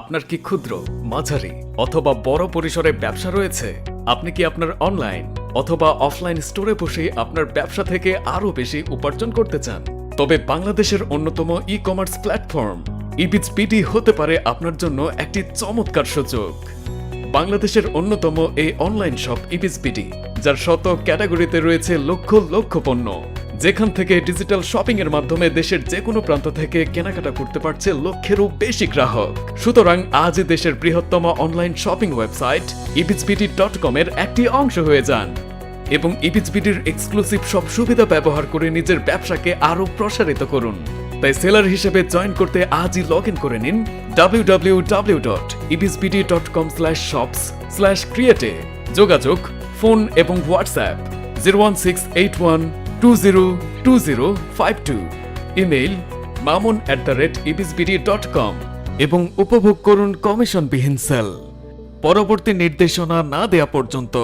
আপনার কি ক্ষুদ্র, মাঝারি অথবা বড় পরিসরে ব্যবসা রয়েছে? আপনি কি আপনার অনলাইন অথবা অফলাইন স্টোরে বসে আপনার ব্যবসা থেকে আরও বেশি উপার্জন করতে চান? তবে বাংলাদেশের অন্যতম ই কমার্স প্ল্যাটফর্ম ইবিজ পিটি হতে পারে আপনার জন্য একটি চমৎকার সুযোগ। বাংলাদেশের অন্যতম এই অনলাইন শপ ইবিসপিডি যার শত ক্যাটাগরিতে রয়েছে লক্ষ লক্ষ পণ্য। যেখান থেকে ডিজিটাল শপিং এর মাধ্যমে দেশের যে কোনো প্রান্ত থেকে কেনাকাটা করতে পারছে লক্ষেরও বেশি গ্রাহক। সুতরাং আজই দেশের বৃহত্তম অনলাইন শপিং ওয়েবসাইট ইবিসপিডি ডট কম এর একটি অংশ হয়ে যান এবং ইবিসপিডির এক্সক্লুসিভ সব সুবিধা ব্যবহার করে নিজের ব্যবসাকে আরও প্রসারিত করুন। তাই সেলার হিসেবে জয়েন করতে আজই লগ ইন করে নিন www.ibsbd.com shops create যোগাযোগ ফোন এবং WhatsApp zero one six eight one two zero two zero five two email Mamun at the rate ইবিসবিডি dot com এবং উপভোগ করুন কমিশনবিহীন সেল পরবর্তী নির্দেশনা না দেয়া পর্যন্ত।